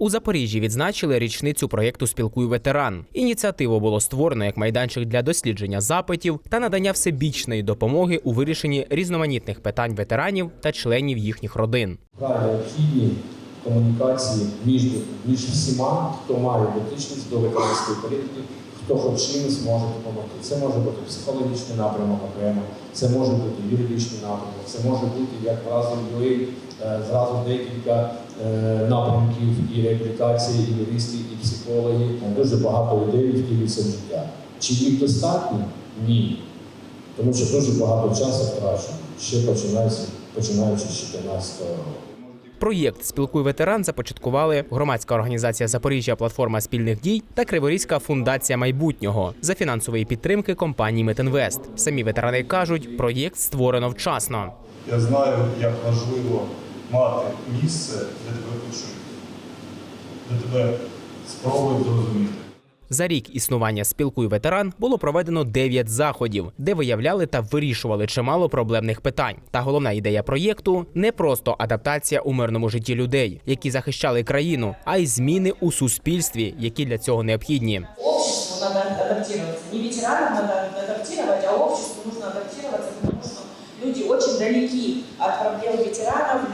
У Запоріжжі відзначили річницю проєкту Спілкуй ветеран. Ініціативу було створено як майданчик для дослідження запитів та надання всебічної допомоги у вирішенні різноманітних питань ветеранів та членів їхніх родин. Необхідні комунікації між, між всіма, хто має дотичність до ветеранської політики, хто хоч чимось може допомогти. Це може бути психологічний напрямок окремо, це може бути юридичний напрямок, це може бути як разом UA, е, зразу декілька е, напрямків і реабілітації, і юристи, і психологи. Дуже багато людей втілюються в життя. Чи їх достатньо? Ні. Тому що дуже багато часу втрачено, ще починаючи, з 2014 року. Проєкт Спілкуй ветеран започаткували громадська організація Запоріжжя Платформа спільних дій та Криворізька фундація майбутнього за фінансової підтримки компанії Метинвест. Самі ветерани кажуть, проєкт створено вчасно. Я знаю, як важливо мати місце, де тебе почують, де тебе спробують зрозуміти. За рік існування спілкуй ветеран було проведено 9 заходів, де виявляли та вирішували чимало проблемних питань. Та головна ідея проєкту не просто адаптація у мирному житті людей, які захищали країну, а й зміни у суспільстві, які для цього необхідні. обществу надо адаптироваться. Не ветеранам надо адаптировать, а обществу нужно адаптироваться, потому что люди очень далеки от проблем ветеранов, люди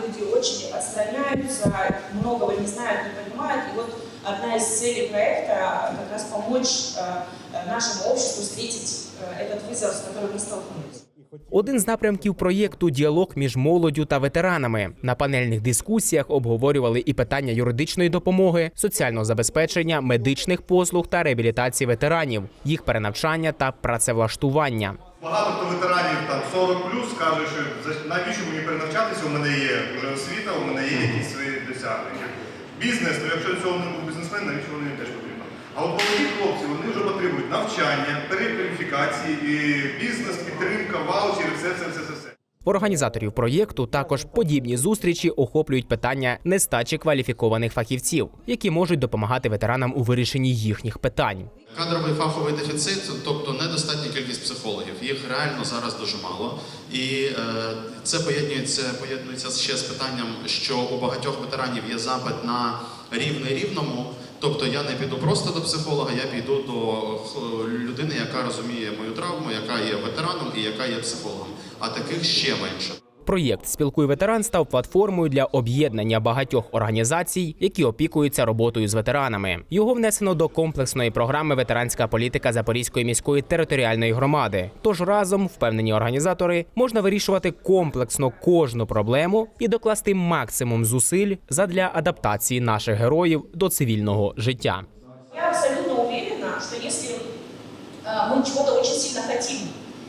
очень отстраняются, многого не знают, не понимают. И вот одна из целей проекта как раз помочь э, нашему обществу встретить э, этот вызов, с которым мы столкнулись. Один з напрямків проєкту діалог між молоддю та ветеранами. На панельних дискусіях обговорювали і питання юридичної допомоги, соціального забезпечення, медичних послуг та реабілітації ветеранів, їх перенавчання та працевлаштування. Багато хто ветеранів там 40 плюс каже, що навіщо мені перенавчатися, у мене є вже освіта, у мене є якісь свої досягнення. Бізнес, ну якщо цього не був бізнесмен, навіщо вони теж потрібно? А от молоді хлопці вони вже потребують навчання, перекваліфікації, бізнес, підтримка, ваучери, все, все, все, все, все. Організаторів проєкту також подібні зустрічі охоплюють питання нестачі кваліфікованих фахівців, які можуть допомагати ветеранам у вирішенні їхніх питань. Кадровий фаховий дефіцит, тобто недостатня кількість психологів. Їх реально зараз дуже мало. І е, це поєднується, поєднується ще з питанням, що у багатьох ветеранів є запит на рівний рівному. Тобто я не піду просто до психолога, я піду до е, людини, яка розуміє мою травму, яка є ветераном і яка є психологом. А таких ще менше. Проєкт Спілкуй ветеран став платформою для об'єднання багатьох організацій, які опікуються роботою з ветеранами. Його внесено до комплексної програми Ветеранська політика Запорізької міської територіальної громади. Тож разом, впевнені організатори, можна вирішувати комплексно кожну проблему і докласти максимум зусиль задля адаптації наших героїв до цивільного життя. Я абсолютно уверена, что если э, мы чего-то очень сильно хотим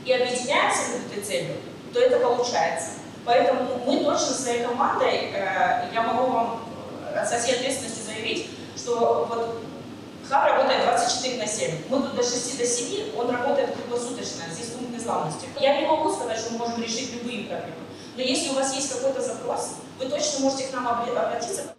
и объединяемся над этой целью, то это получается. Поэтому мы точно своей командой, э, я могу вам э, со всей ответственностью заявить, что вот хаб работает 24 на 7. Мы тут до 6 до 7, он работает круглосуточно, здесь пункт незламности. Я не могу сказать, что мы можем решить любые проблемы. Но если у вас есть какой-то запрос, вы точно можете к нам обли- обратиться.